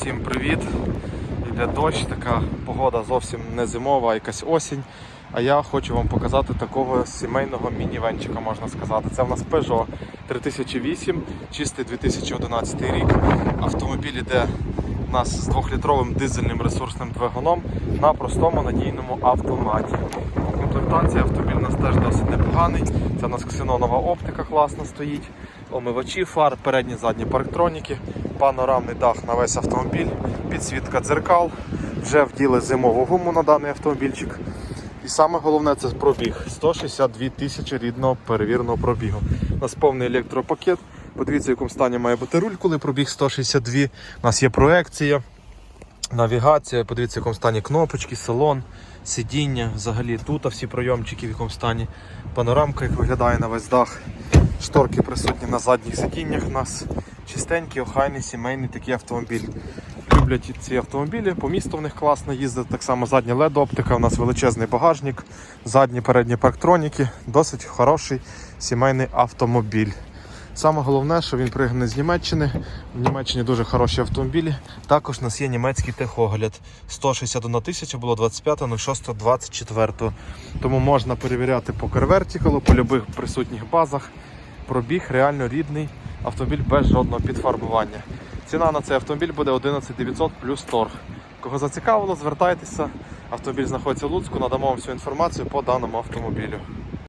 Всім привіт! Йде дощ, така погода зовсім не зимова, а якась осінь. А я хочу вам показати такого сімейного мінівенчика, можна сказати. Це в нас Peugeot 3008, чистий 2011 рік. Автомобіль іде у нас з 2-літровим дизельним ресурсним двигуном на простому надійному автоматі. Комплектації автомобіль у нас теж досить непоганий. Це у нас ксенонова оптика класно стоїть, омивачі фар, передні задні парктроніки, панорамний дах на весь автомобіль, підсвітка дзеркал. Вже вділи зимову гуму на даний автомобільчик. І саме головне це пробіг 162 тисячі рідного перевіреного пробігу. У нас повний електропакет. Подивіться, в якому стані має бути руль, коли пробіг 162. У нас є проекція, навігація. Подивіться, в якому стані кнопочки, салон, сидіння. Взагалі тут всі прийомчики, в якому стані. Панорамка, як виглядає на весь дах. Шторки присутні на задніх сидіннях. У нас чистенький, охайний, сімейний такий автомобіль. Люблять ці автомобілі, по місту в них класно їздити. Так само задня led оптика, у нас величезний багажник, задні передні парктроніки, досить хороший сімейний автомобіль. Саме головне, що він пригнаний з Німеччини. В Німеччині дуже хороші автомобілі. Також у нас є німецький техогляд. 161 тисяча було 25.06.24. Тому можна перевіряти по CarVertical, по будь-яких присутніх базах. Пробіг реально рідний автомобіль без жодного підфарбування. Ціна на цей автомобіль буде 11 900 плюс торг. Кого зацікавило, звертайтеся. Автомобіль знаходиться в Луцьку, надамо вам всю інформацію по даному автомобілю.